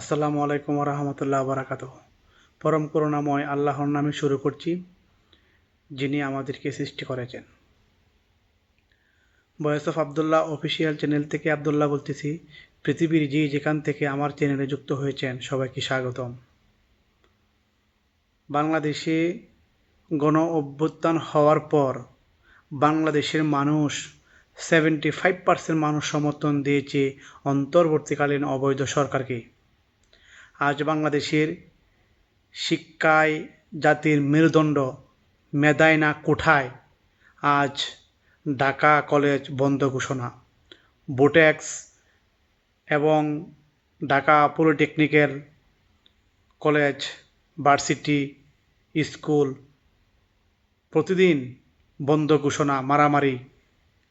আসসালামু আলাইকুম রহমতুল্লাহ বারাকাত পরম করুণাময় আল্লাহর নামে শুরু করছি, যিনি আমাদেরকে সৃষ্টি করেছেন। বয়স অফ আবদুল্লাহ অফিসিয়াল চ্যানেল থেকে আবদুল্লাহ বলতেছি, পৃথিবীর যে যেখান থেকে আমার চ্যানেলে যুক্ত হয়েছেন, সবাইকে স্বাগতম। বাংলাদেশে গণ অভ্যুত্থান হওয়ার পর বাংলাদেশের মানুষ সেভেন্টি ফাইভ পার্সেন্ট মানুষ সমর্থন দিয়েছে অন্তর্বর্তীকালীন অবৈধ সরকারকে। আজ বাংলাদেশের শিক্ষায় জাতির মেরুদণ্ড মেধায় না কোঠায় আজ ঢাকা কলেজ বন্ধ ঘোষণা। বোটেক্স এবং Dhaka polytechnical college, varsity, school প্রতিদিন বন্ধ ঘোষণা, মারামারি,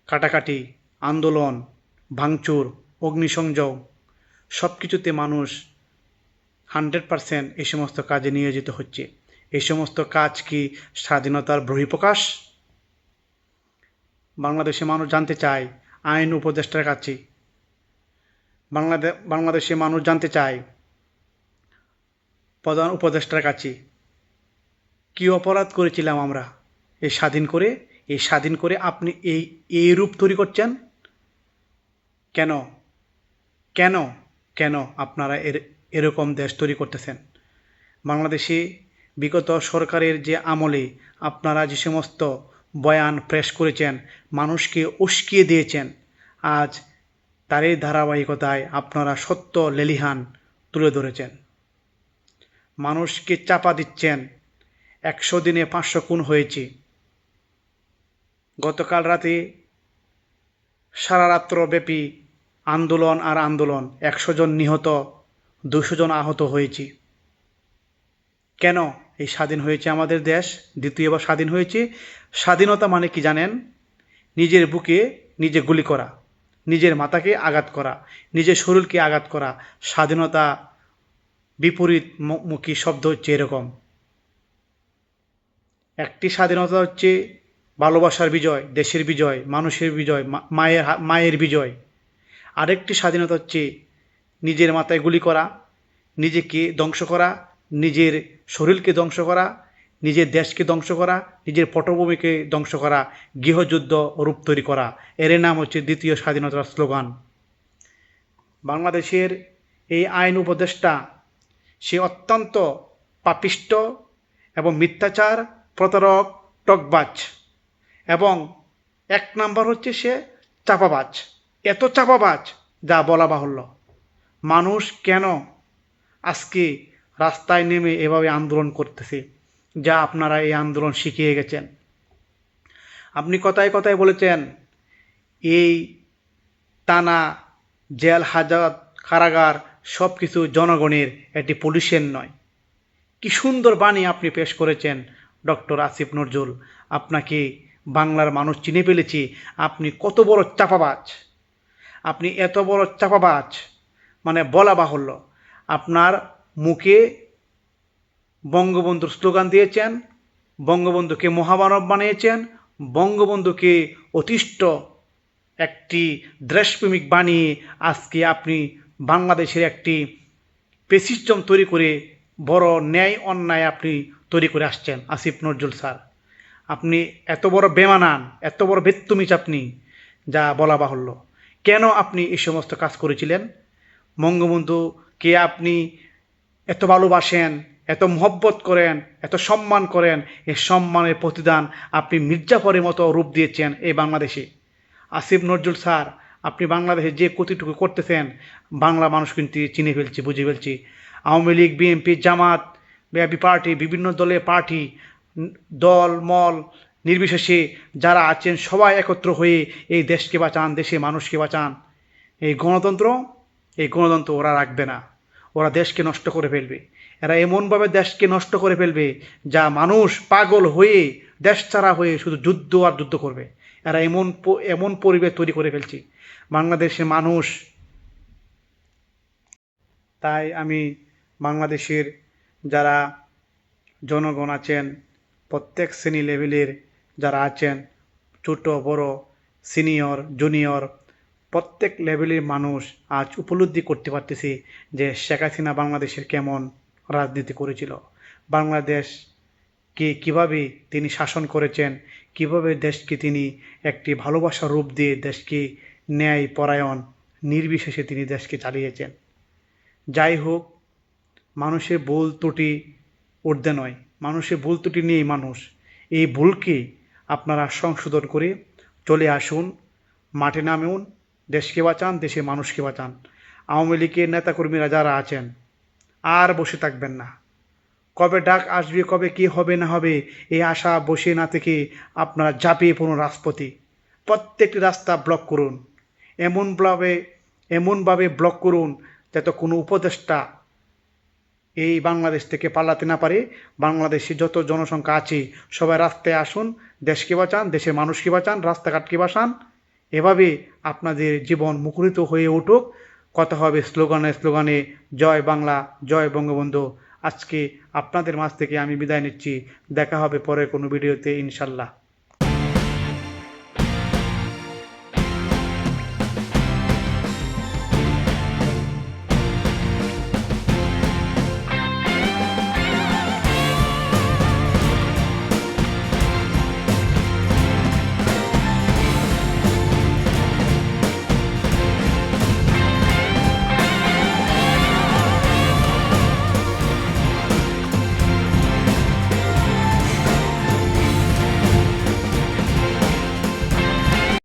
কাটাকাটি, আন্দোলন, ভাঙচুর, অগ্নিসংযোগ সব কিছুতে মানুষ হান্ড্রেড পারসেন্ট এই সমস্ত কাজে নিয়োজিত হচ্ছে। এই সমস্ত কাজ কি স্বাধীনতার বহিঃপ্রকাশ? বাংলাদেশে মানুষ জানতে চায়, আইন উপদেষ্টার কাছে। বাংলাদেশ বাংলাদেশে মানুষ জানতে চায়, প্রধান উপদেষ্টার কাছে। কী অপরাধ করেছিলাম আমরা? এই স্বাধীন করে, এই স্বাধীন করে আপনি এই এই রূপ তৈরি করছেন? কেন? কেন? কেন আপনারা এর এরকম দেশ তৈরি করতেছেন। বাংলাদেশে বিগত সরকারের যে আমলে আপনারা যে সমস্ত বয়ান প্রেস করেছেন, মানুষকে উস্কিয়ে দিয়েছেন, আজ তারই ধারাবাহিকতায় আপনারা সত্য লেলিহান তুলে ধরেছেন। মানুষকে চাপা দিচ্ছেন, একশো দিনে পাঁচশো খুন হয়েছে। গতকাল রাতে সারা রাত্রব্যাপী আন্দোলন আর আন্দোলন, একশো জন নিহত দুশো জন আহত হয়েছি। কেন এই স্বাধীন হয়েছে আমাদের দেশ? দ্বিতীয়বার স্বাধীন হয়েছে। স্বাধীনতা মানে কি জানেন? নিজের বুকে নিজে গুলি করা, নিজের মাথাকে আঘাত করা, নিজের শরীরকে আঘাত করা। স্বাধীনতা বিপরীত মুখী শব্দ হচ্ছে এরকম। একটি স্বাধীনতা হচ্ছে ভালোবাসার বিজয়, দেশের বিজয়, মানুষের বিজয় মায়ের মায়ের বিজয়। আরেকটি স্বাধীনতা হচ্ছে নিজের মাথায় গুলি করা, নিজেকে ধ্বংস করা, নিজের শরীরকে ধ্বংস করা, নিজের দেশকে ধ্বংস করা, নিজের পটভূমিকে ধ্বংস করা, গৃহযুদ্ধ রূপ তৈরি করা। এর নাম হচ্ছে দ্বিতীয় স্বাধীনতার স্লোগান। বাংলাদেশের এই আইন উপদেষ্টা, সে অত্যন্ত পাপিষ্ট এবং মিথ্যাচার প্রতারক, টকবাজ এবং এক নাম্বার হচ্ছে সে চাপাবাজ। এত চাপাবাজ যা বলা বাহুল্য। মানুষ কেন আজকে রাস্তায় নেমে এভাবে আন্দোলন করতেছে? যা আপনারা এই আন্দোলন শিখিয়ে গেছেন। আপনি কথায় কথায় বলেছেন, এই টানা জেল, হাজত, কারাগার সব কিছু জনগণের এটি পুলিশের নয়। কি সুন্দর বাণী আপনি পেশ করেছেন, ডক্টর আসিফ নজরুল। আপনাকে বাংলার মানুষ চিনে ফেলেছি। আপনি কত বড় চাপাবাজ। আপনি এত বড় চাপাবাজ। মানে বলা বাহুল্য। আপনার মুখে বঙ্গবন্ধুর স্লোগান দিয়েছেন, বঙ্গবন্ধুকে মহামানব বানিয়েছেন, বঙ্গবন্ধুকে অতিষ্ঠ একটি দেশপ্রেমিক বানিয়ে আজকে আপনি বাংলাদেশের একটি পেসিস্টম তৈরি করে বড় ন্যায় অন্যায় আপনি তৈরি করে আসছেন, আসিফ নজরুল স্যার। আপনি এত বড় বেমানান, এত বড় বেত্তুমিচ আপনি, যা বলা বাহুল্য। কেন আপনি এই সমস্ত কাজ করেছিলেন? বঙ্গবন্ধুকে আপনি? এত ভালোবাসেন, এত মহব্বত করেন, এত সম্মান করেন এই সম্মানের প্রতিদান আপনি মির্জাফরের মতো রূপ দিয়েছেন এই বাংলাদেশে। আসিফ নজরুল স্যার, আপনি বাংলাদেশে যে কতিটুকু করতেছেন, বাংলা মানুষ কিন্তু চিনে ফেলছি, বুঝে ফেলছি। আওয়ামী লীগ, বিএনপি, জামাত বিএপি পার্টি, বিভিন্ন দলের পার্টি, দল, মল, নির্বিশেষে যারা আছেন সবাই একত্র হয়ে এই দেশকে বাঁচান দেশে মানুষকে বাঁচান। এই গণতন্ত্র এই গণতন্ত্র ওরা রাখবে না। ওরা দেশকে নষ্ট করে ফেলবে। এরা এমনভাবে দেশকে নষ্ট করে ফেলবে যা মানুষ পাগল হয়ে, দেশ ছাড়া হয়ে শুধু যুদ্ধ আর যুদ্ধ করবে। এরা এমন এমন পরিবেশ তৈরি করে ফেলছে। বাংলাদেশের মানুষ তাই আমি বাংলাদেশের যারা জনগণ আছেন, প্রত্যেক শ্রেণি লেভেলের যারা আছেন, ছোট, বড় সিনিয়র জুনিয়র প্রত্যেক লেভেলের মানুষ আজ উপলব্ধি করতে পারতেছে যে শেখ হাসিনা বাংলাদেশের কেমন রাজনীতি করেছিল। বাংলাদেশকে কীভাবে তিনি শাসন করেছেন, কীভাবে দেশকে তিনি একটি ভালোবাসার রূপ দিয়ে দেশকে ন্যায় পরায়ণ, নির্বিশেষে তিনি দেশকে চালিয়েছেন। যাই হোক, মানুষের ভুল ত্রুটি ঊর্ধ্বে নয়। মানুষের ভুল ত্রুটি নিয়েই মানুষ। এই ভুলকে আপনারা সংশোধন করে চলে আসুন, মাঠে নামুন দেশকে বাঁচান, দেশের মানুষকে বাঁচান। আওয়ামী লীগের নেতাকর্মীরা যারা আছেন, আর বসে থাকবেন না। কবে ডাক আসবে, কবে কি হবে, না হবে, এই আশা বসে না থেকে আপনারা ঝাঁপিয়ে পড়ুন রাজপথে। প্রত্যেকটি রাস্তা ব্লক করুন। এমনভাবে এমনভাবে ব্লক করুন যাতে কোনো উপদেষ্টা এই বাংলাদেশ থেকে পালাতে না পারে। বাংলাদেশে যত জনসংখ্যা আছে, সবাই রাস্তায় আসুন, দেশকে বাঁচান, দেশের মানুষকে বাঁচান, রাস্তাঘাটকে বাঁচান। এভাবে আপনাদের জীবন মুখরিত হয়ে উঠুক। কথা হবে স্লোগানে স্লোগানে, জয় বাংলা, জয় বঙ্গবন্ধু। আজকে আপনাদের মাছ থেকে আমি বিদায় নিচ্ছি। দেখা হবে পরের কোনো ভিডিওতে, ইনশাল্লাহ।